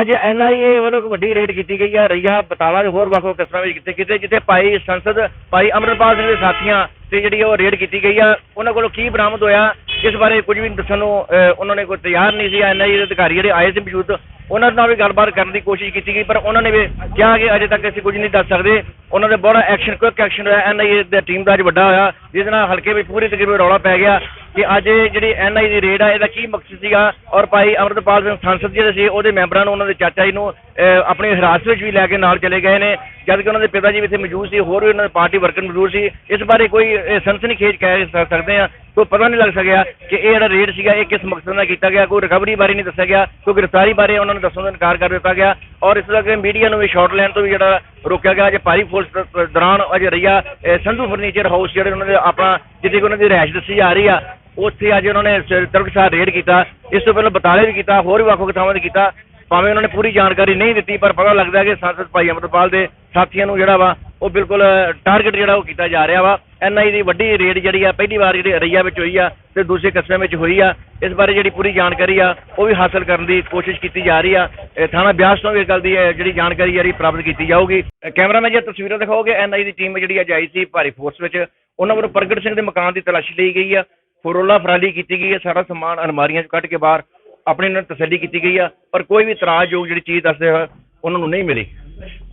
ਅੱਜ ਐਨਆਈਏ ਵੱਲੋਂ ਇੱਕ ਵੱਡੀ ਰੇਡ ਕੀਤੀ ਗਈ ਹੈ ਰਈਆ ਬਟਾਲਾ ਦੇ ਹੋਰ ਵੱਖ-ਵੱਖ ਕਿਸਮਾਂ ਵਿੱਚ ਕਿਤੇ ਕਿਤੇ ਜਿੱਥੇ ਭਾਈ ਸੰਸਦ, ਭਾਈ ਅਮਰਪਾਲ ਸਿੰਘ ਦੇ ਸਾਥੀਆਂ ਤੇ ਜਿਹੜੀ ਉਹ ਰੇਡ ਕੀਤੀ ਗਈ ਆ, ਉਹਨਾਂ ਕੋਲੋਂ ਕੀ ਬਰਾਮਦ ਹੋਇਆ? ਇਸ ਬਾਰੇ ਕੁਝ ਵੀ ਦੱਸਣ ਨੂੰ ਉਹਨਾਂ ਨੇ ਕੋਈ ਤਿਆਰ ਨਹੀਂ ਸੀ। ਐਨਆਈਏ ਦੇ ਅਧਿਕਾਰੀ ਜਿਹੜੇ ਆਏ ਸੀ ਮੌਜੂਦ, ਉਹਨਾਂ ਨਾਲ ਵੀ ਗੱਲਬਾਤ ਕਰਨ ਦੀ ਕੋਸ਼ਿਸ਼ ਕੀਤੀ ਗਈ, ਪਰ ਉਹਨਾਂ ਨੇ ਵੀ ਕਿਹਾ ਕਿ ਅਜੇ ਤੱਕ ਅਸੀਂ ਕੁਝ ਨਹੀਂ ਦੱਸ ਸਕਦੇ। ਉਹਨਾਂ ਦੇ ਬੜਾ ਐਕਸ਼ਨ ਕੁਇਕ ਐਕਸ਼ਨ ਹੋਇਆ। ਐਨਆਈਏ ਦੀ ਟੀਮ ਦਾ ਅੱਜ ਵੱਡਾ ਹੋਇਆ, ਜਿਸ ਨਾਲ ਹਲਕੇ ਵਿੱਚ ਪੂਰੀ ਤਕਰੀਬਨ ਰੌਲਾ ਪੈ ਗਿਆ। ਕਿ ਅੱਜ ਇਹ ਜਿਹੜੀ ਐਨਆਈ ਦੀ ਰੇਡ ਆ ਇਹਦਾ ਕੀ ਮਕਸਦ ਸੀਗਾ? ਔਰ ਭਾਈ ਅਮਰਤਪਾਲ ਸਿੰਘ ਸੰਸਦ ਜਿਹੜੇ ਸੀ ਉਹਦੇ ਮੈਂਬਰਾਂ ਨੂੰ ਉਹਨਾਂ ਦੇ ਚਾਚਾ ਜੀ ਨੂੰ ਅਹ, ਆਪਣੀ ਹਿਰਾਸਤ ਵਿੱਚ ਵੀ ਲੈ ਕੇ ਨਾਲ ਚਲੇ ਗਏ ਨੇ। ਜਦ ਕਿ ਉਹਨਾਂ ਦੇ ਪਿਤਾ ਜੀ ਵੀ ਇੱਥੇ ਮੌਜੂਦ ਸੀ ਹੋਰ ਵੀ ਉਹਨਾਂ ਦੇ ਪਾਰਟੀ ਵਰਕਰ ਮੌਜੂਦ ਸੀ। ਇਸ ਬਾਰੇ ਕੋਈ ਸਨਸਨੀ ਖੇਜ ਕਹਿ ਸਕਦੇ ਆ ਕੋਈ ਪਤਾ ਨਹੀਂ ਲੱਗ ਸਕਿਆ ਕਿ ਇਹ ਜਿਹੜਾ ਰੇਡ ਸੀਗਾ ਇਹ ਕਿਸ ਮਕਸਦ ਨਾਲ ਕੀਤਾ ਗਿਆ। ਕੋਈ ਰਿਕਵਰੀ ਬਾਰੇ ਨਹੀਂ ਦੱਸਿਆ ਗਿਆ। ਕੋਈ ਗ੍ਰਿਫਤਾਰੀ ਬਾਰੇ ਉਹਨਾਂ ਨੂੰ ਦੱਸਣ ਤੋਂ ਇਨਕਾਰ ਕਰ ਦਿੱਤਾ ਗਿਆ। ਔਰ ਇਸ ਤਰ੍ਹਾਂ ਮੀਡੀਆ ਨੂੰ ਵੀ ਸ਼ਾਰਟ ਲੈਣ ਤੋਂ ਵੀ ਜਿਹੜਾ ਰੋਕਿਆ ਗਿਆ। ਜੇ ਭਾਰੀ ਫੋਰਸ ਦੌਰਾਨ ਅਜੇ ਰਈਆ ਸੰਧੂ ਫਰਨੀਚਰ ਹਾਊਸ ਜਿਹੜੇ ਉਹਨਾਂ ਦੇ ਆਪਣਾ ਜਿੱਥੇ ਕਿ ਉਹਨਾਂ ਦੀ ਰਿਹਾਇਸ਼ ਦੱਸੀ ਜਾ ਰਹੀ ਆ ਉੱਥੇ ਅੱਜ ਉਹਨਾਂ ਨੇ ਤਰਕਸਾਰ ਰੇਡ ਕੀਤਾ ਇਸ ਤੋਂ ਪਹਿਲਾਂ ਬਤਾਲੇ ਵੀ ਕੀਤਾ ਹੋਰ ਵੀ ਵੱਖ-ਵੱਖ ਥਾਵਾਂ ਤੇ ਕੀਤਾ। ਭਾਵੇਂ ਉਹਨਾਂ ਨੇ ਪੂਰੀ ਜਾਣਕਾਰੀ ਨਹੀਂ ਦਿੱਤੀ ਪਰ ਪਤਾ ਲੱਗਦਾ ਕਿ ਸੰਸਦ ਭਾਈ ਅਮਰਪਾਲ ਦੇ ਸਾਥੀਆਂ ਨੂੰ ਜਿਹੜਾ ਵਾ ਉਹ ਬਿਲਕੁਲ ਟਾਰਗੇਟ ਜਿਹੜਾ ਉਹ ਕੀਤਾ ਜਾ ਰਿਹਾ ਵਾ। ਐਨਆਈ ਦੀ ਵੱਡੀ ਰੇਡ ਜਿਹੜੀ ਆ ਪਹਿਲੀ ਵਾਰ ਜਿਹੜੀ ਅਰਈਆ ਵਿੱਚ ਹੋਈ ਆ ਤੇ ਦੂਸਰੇ ਕਸਬਿਆਂ ਵਿੱਚ ਹੋਈ ਆ। ਇਸ ਬਾਰੇ ਜਿਹੜੀ ਪੂਰੀ ਜਾਣਕਾਰੀ ਆ ਉਹ ਵੀ ਹਾਸਲ ਕਰਨ ਦੀ ਕੋਸ਼ਿਸ਼ ਕੀਤੀ ਜਾ ਰਹੀ ਆ। ਥਾਣਾ ਬਿਆਸ ਤੋਂ ਵੀ ਇਸ ਗੱਲ ਦੀ ਜਿਹੜੀ ਜਾਣਕਾਰੀ ਜਿਹੜੀ ਪ੍ਰਾਪਤ ਕੀਤੀ ਜਾਊਗੀ। ਅਹ, ਕੈਮਰਾਮੈਨ ਜੀ ਤਸਵੀਰਾਂ ਦਿਖਾਓਗੇ? ਐਨਆਈ ਦੀ ਟੀਮ ਜਿਹੜੀ ਅੱਜ ਆਈ ਸੀ ਭਾਰੀ ਫੋਰਸ ਵਿੱਚ। ਉਹਨਾਂ ਵੱਲੋਂ ਪ੍ਰਗਟ ਸਿੰਘ ਦੇ ਮਕਾਨ ਦੀ ਤਲਾਸ਼ੀ ਲਈ ਗਈ ਆ। ਫਰੋਲਾ ਫਰਾਲੀ ਕੀਤੀ ਗਈ ਹੈ ਸਾਰਾ ਸਮਾਨ ਅਲਮਾਰੀਆਂ 'ਚ ਕੱਢ ਕੇ ਬਾਹਰ ਆਪਣੀ ਨਾਲ ਤਸੱਲੀ ਕੀਤੀ ਗਈ ਆ ਪਰ ਕੋਈ ਵੀ ਇਤਰਾਜ਼ਯੋਗ ਜਿਹੜੀ ਚੀਜ਼ ਦੱਸਦੇ ਹੋਏ ਉਹਨਾਂ ਨੂੰ ਨਹੀਂ ਮਿਲੀ।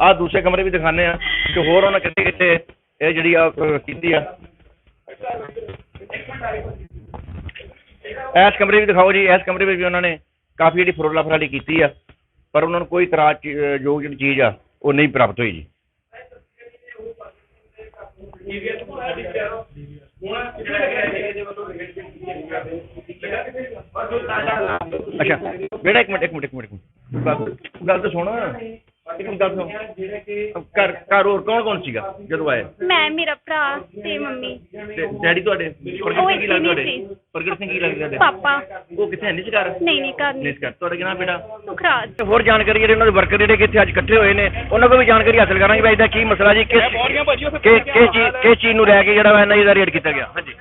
ਆਹ ਦੂਸਰੇ ਕਮਰੇ ਵੀ ਦਿਖਾਣੇ ਆ ਕਿ ਹੋਰ ਉਹਨਾਂ ਕਿੱਥੇ ਕਿੱਥੇ ਇਹ ਜਿਹੜੀ ਆ ਅਹ, ਕੀਤੀ ਆ। ਇਸ ਕਮਰੇ ਵੀ ਦਿਖਾਓ ਜੀ ਇਸ ਕਮਰੇ ਵਿੱਚ ਵੀ ਉਹਨਾਂ ਨੇ ਕਾਫੀ ਜਿਹੜੀ ਫਰੋਲਾ ਫਰਾਲੀ ਕੀਤੀ ਆ ਪਰ ਉਹਨਾਂ ਨੂੰ ਕੋਈ ਇਤਰਾਜ਼ਯੋਗ ਜਿਹੜੀ ਚੀਜ਼ ਆ ਉਹ ਨਹੀਂ ਪ੍ਰਾਪਤ ਹੋਈ ਜੀ। ਅੱਛਾ ਬੇਟਾ ਇੱਕ ਮਿੰਟ ਇੱਕ ਮਿੰਟ ਇੱਕ ਮਿੰਟ ਇੱਕ ਮਿੰਟ। ਗੱਲ ਗੱਲ ਤਾਂ ਸੁਣ ਇੱਕ ਮਿੰਟ ਗੱਲ ਸੁਣ ਘਰ ਘਰ ਹੋਰ ਕੌਣ ਕੌਣ ਸੀਗਾ ਜਦੋਂ ਆਏ ਮੈਂ ਮੇਰਾ ਭਰਾ ਤੇ ਮੰਮੀ। ਤੇ ਡੈਡੀ ਤੁਹਾਡੇ? ਪ੍ਰਗਟ ਉਹ ਸਿੰਘ ਕੀ ਇੱਥੇ ਲੱਗਦਾ ਨਹੀਂ ਤੁਹਾਡੇ ਪ੍ਰਗਟ ਸਿੰਘ ਕੀ ਲੱਗਦਾ ਤੁਹਾਡੇ? ਪਾਪਾ। ਉਹ ਕਿੱਥੇ ਹੈ? ਨਹੀਂ ਸੀ ਘਰ ਨਹੀਂ ਨਹੀਂ ਘਰ ਨਹੀਂ। ਨਹੀਂ ਸੀ ਘਰ ਤੁਹਾਡਾ ਕਿਹਨਾਂ ਬੇਟਾ? ਸੁਖਰਾਜ। ਤੇ ਹੋਰ ਜਾਣਕਾਰੀ ਜਿਹੜੇ ਉਹਨਾਂ ਦੇ ਵਰਕਰ ਜਿਹੜੇ ਕਿ ਇੱਥੇ ਅੱਜ ਇਕੱਠੇ ਹੋਏ ਨੇ ਉਹਨਾਂ ਕੋਲ ਵੀ ਜਾਣਕਾਰੀ ਹਾਸਲ ਕਰਾਂਗੇ ਵੀ ਇਹਦਾ ਕੀ ਮਸਲਾ ਜੀ ਕਿਸ ਕਿ ਕਿਸ ਚੀਜ਼ ਕਿਸ ਚੀਜ਼ ਨੂੰ ਲੈ ਕੇ ਜਿਹੜਾ ਐਨਆਈ ਦਾ ਰੇਡ ਕੀਤਾ ਗਿਆ? ਹਾਂਜੀ।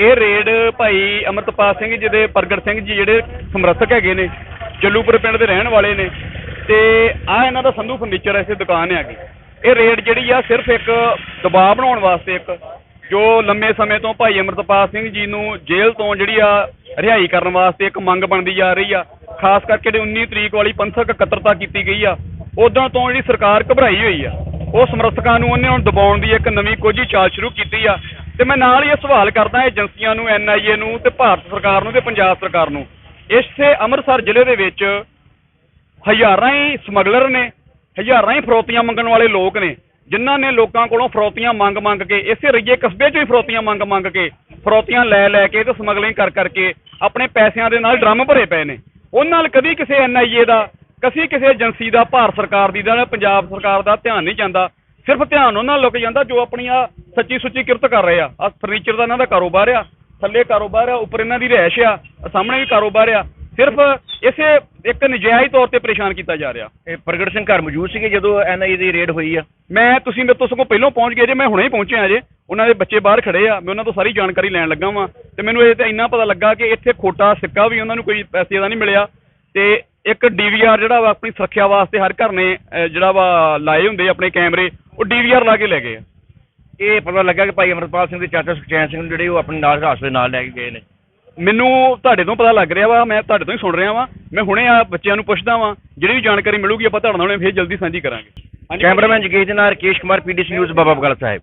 ਇਹ ਰੇਡ ਭਾਈ ਅਮਰਤਪਾਲ ਸਿੰਘ ਜੀ ਦੇ ਪ੍ਰਗਟ ਸਿੰਘ ਜੀ ਜਿਹੜੇ ਸਮਰਥਕ ਹੈਗੇ ਨੇ ਜੱਲੂਪੁਰ ਪਿੰਡ ਦੇ ਰਹਿਣ ਵਾਲੇ ਨੇ ਤੇ ਆ ਇਹਨਾਂ ਦਾ ਸੰਧੂ ਫਰਨੀਚਰ ਐਸੇ ਦੁਕਾਨ ਹੈਗੀ। ਇਹ ਰੇਟ ਜਿਹੜੀ ਆ ਸਿਰਫ ਇੱਕ ਦਬਾਅ ਬਣਾਉਣ ਵਾਸਤੇ ਇੱਕ, ਜੋ ਲੰਮੇ ਸਮੇਂ ਤੋਂ ਭਾਈ ਅਮਰਤਪਾਲ ਸਿੰਘ ਜੀ ਨੂੰ ਜੇਲ੍ਹ ਤੋਂ ਜਿਹੜੀ ਆ ਰਿਹਾਈ ਕਰਨ ਵਾਸਤੇ ਇੱਕ ਮੰਗ ਬਣਦੀ ਜਾ ਰਹੀ ਆ। ਖਾਸ ਕਰਕੇ ਜਿਹੜੀ 19 ਤਰੀਕ ਵਾਲੀ ਪੰਥਕ ਇਕੱਤਰਤਾ ਕੀਤੀ ਗਈ ਆ, ਉਦੋਂ ਤੋਂ ਜਿਹੜੀ ਸਰਕਾਰ ਘਬਰਾਈ ਹੋਈ ਆ। ਉਹ ਸਮਰਥਕਾਂ ਨੂੰ ਉਹਨੇ ਹੁਣ ਦਬਾਉਣ ਦੀ ਇੱਕ ਨਵੀਂ ਕੋਝੀ ਚਾਲ ਸ਼ੁਰੂ ਕੀਤੀ ਆ। ਤੇ ਮੈਂ ਨਾਲ ਹੀ ਇਹ ਸਵਾਲ ਕਰਦਾ ਏਜੰਸੀਆਂ ਨੂੰ ਐਨਆਈਏ ਨੂੰ ਤੇ ਭਾਰਤ ਸਰਕਾਰ ਨੂੰ ਤੇ ਪੰਜਾਬ ਸਰਕਾਰ ਨੂੰ। ਇਸੇ ਅੰਮ੍ਰਿਤਸਰ ਜ਼ਿਲ੍ਹੇ ਦੇ ਵਿੱਚ ਹਜ਼ਾਰਾਂ ਹੀ ਸਮਗਲਰ ਨੇ, ਹਜ਼ਾਰਾਂ ਹੀ ਫਰੋਤੀਆਂ ਮੰਗਣ ਵਾਲੇ ਲੋਕ ਨੇ, ਜਿਨ੍ਹਾਂ ਨੇ ਲੋਕਾਂ ਕੋਲੋਂ ਫਰੋਤੀਆਂ ਮੰਗ ਮੰਗ ਕੇ, ਇਸੇ ਰਈਏ ਕਸਬੇ 'ਚੋਂ ਹੀ ਫਰੋਤੀਆਂ ਮੰਗ ਮੰਗ ਕੇ, ਫਰੋਤੀਆਂ ਲੈ ਲੈ ਕੇ ਤੇ ਸਮਗਲਿੰਗ ਕਰ ਕਰਕੇ ਆਪਣੇ ਪੈਸਿਆਂ ਦੇ ਨਾਲ ਡਰਮ ਭਰੇ ਪਏ ਨੇ। ਉਹਨਾਂ ਨਾਲ ਕਦੀ ਕਿਸੇ ਐਨਆਈਏ ਦਾ, ਕਦੀ ਕਿਸੇ ਏਜੰਸੀ ਦਾ, ਭਾਰਤ ਸਰਕਾਰ ਦੀ ਦਾ ਪੰਜਾਬ ਸਰਕਾਰ ਦਾ ਧਿਆਨ ਨਹੀਂ ਜਾਂਦਾ। ਸਿਰਫ ਧਿਆਨ ਉਹਨਾਂ ਨਾਲ ਲੁਕ ਜਾਂਦਾ ਜੋ ਆਪਣੀਆਂ ਸੱਚੀ ਸੁੱਚੀ ਕਿਰਤ ਕਰ ਰਹੇ ਆ। ਆ ਫਰਨੀਚਰ ਦਾ ਇਹਨਾਂ ਦਾ ਕਾਰੋਬਾਰ ਆ, ਥੱਲੇ ਕਾਰੋਬਾਰ ਆ, ਉੱਪਰ ਇਹਨਾਂ ਦੀ ਰਹਿਸ਼ ਆ ਸਾਹਮਣੇ ਵੀ ਕਾਰੋਬਾਰ ਆ। ਸਿਰਫ ਇਸੇ ਇੱਕ ਨਜਾਇਜ਼ ਤੌਰ ਤੇ ਪਰੇਸ਼ਾਨ ਕੀਤਾ ਜਾ ਰਿਹਾ। ਇਹ ਪ੍ਰਗਟ ਸਿੰਘ ਘਰ ਮੌਜੂਦ ਸੀਗੇ ਜਦੋਂ ਐਨਆਈ ਦੀ ਰੇਡ ਹੋਈ ਆ? ਮੈਂ ਤੁਸੀਂ ਮੇਰੇ ਤੋਂ ਸਗੋਂ ਪਹਿਲਾਂ ਪਹੁੰਚ ਗਏ ਜੇ ਮੈਂ ਹੁਣੇ ਹੀ ਪਹੁੰਚਿਆ ਜੇ। ਉਹਨਾਂ ਦੇ ਬੱਚੇ ਬਾਹਰ ਖੜੇ ਆ ਮੈਂ ਉਹਨਾਂ ਤੋਂ ਸਾਰੀ ਜਾਣਕਾਰੀ ਲੈਣ ਲੱਗਾ ਵਾਂ। ਤੇ ਮੈਨੂੰ ਇਹ ਤੇ ਇੰਨਾ ਪਤਾ ਲੱਗਾ ਕਿ ਇੱਥੇ ਖੋਟਾ ਸਿੱਕਾ ਵੀ ਉਹਨਾਂ ਨੂੰ ਕੋਈ ਪੈਸੇ ਦਾ ਨਹੀਂ ਮਿਲਿਆ। ਤੇ ਇੱਕ ਡੀਵੀਆਰ ਜਿਹੜਾ ਵਾ ਆਪਣੀ ਸੁਰੱਖਿਆ ਵਾਸਤੇ ਹਰ ਘਰ ਨੇ ਅਹ, ਜਿਹੜਾ ਵਾ ਲਾਏ ਹੁੰਦੇ ਆ ਆਪਣੇ ਕੈਮਰੇ ਉਹ ਡੀਵੀਆਰ ਲਾ ਕੇ ਲੈ ਗਏ ਆ। ਇਹ ਪਤਾ ਲੱਗਾ ਕਿ ਭਾਈ ਅਮਰਪਾਲ ਸਿੰਘ ਦੇ ਚਾਚਾ ਸੁਖਚੈਨ ਸਿੰਘ ਨੂੰ ਜਿਹੜੇ ਉਹ ਆਪਣੇ ਨਾਲ ਹਿਰਾਸਤ ਦੇ ਨਾਲ ਲੈ ਕੇ ਗਏ ਨੇ। ਮੈਨੂੰ ਤੁਹਾਡੇ ਤੋਂ ਪਤਾ ਲੱਗ ਰਿਹਾ ਵਾ ਮੈਂ ਤੁਹਾਡੇ ਤੋਂ ਹੀ ਸੁਣ ਰਿਹਾ ਵਾਂ। ਮੈਂ ਹੁਣੇ ਆ ਬੱਚਿਆਂ ਨੂੰ ਪੁੱਛਦਾ ਵਾਂ ਜਿਹੜੀ ਵੀ ਜਾਣਕਾਰੀ ਮਿਲੂਗੀ ਆਪਾਂ ਤੁਹਾਡੇ ਨਾਲ ਫੇਰ ਜਲਦੀ ਸਾਂਝੀ ਕਰਾਂਗੇ। ਕੈਮਰਾਮੈਨ ਜਗੇਸ਼ ਦੇ ਨਾਲ ਰਕੇਸ਼ ਕੁਮਾਰ ਪੀਡੀਸੀ ਨਿਊਜ਼ ਬਾਬਾ ਬਗਲ ਸਾਹਿਬ।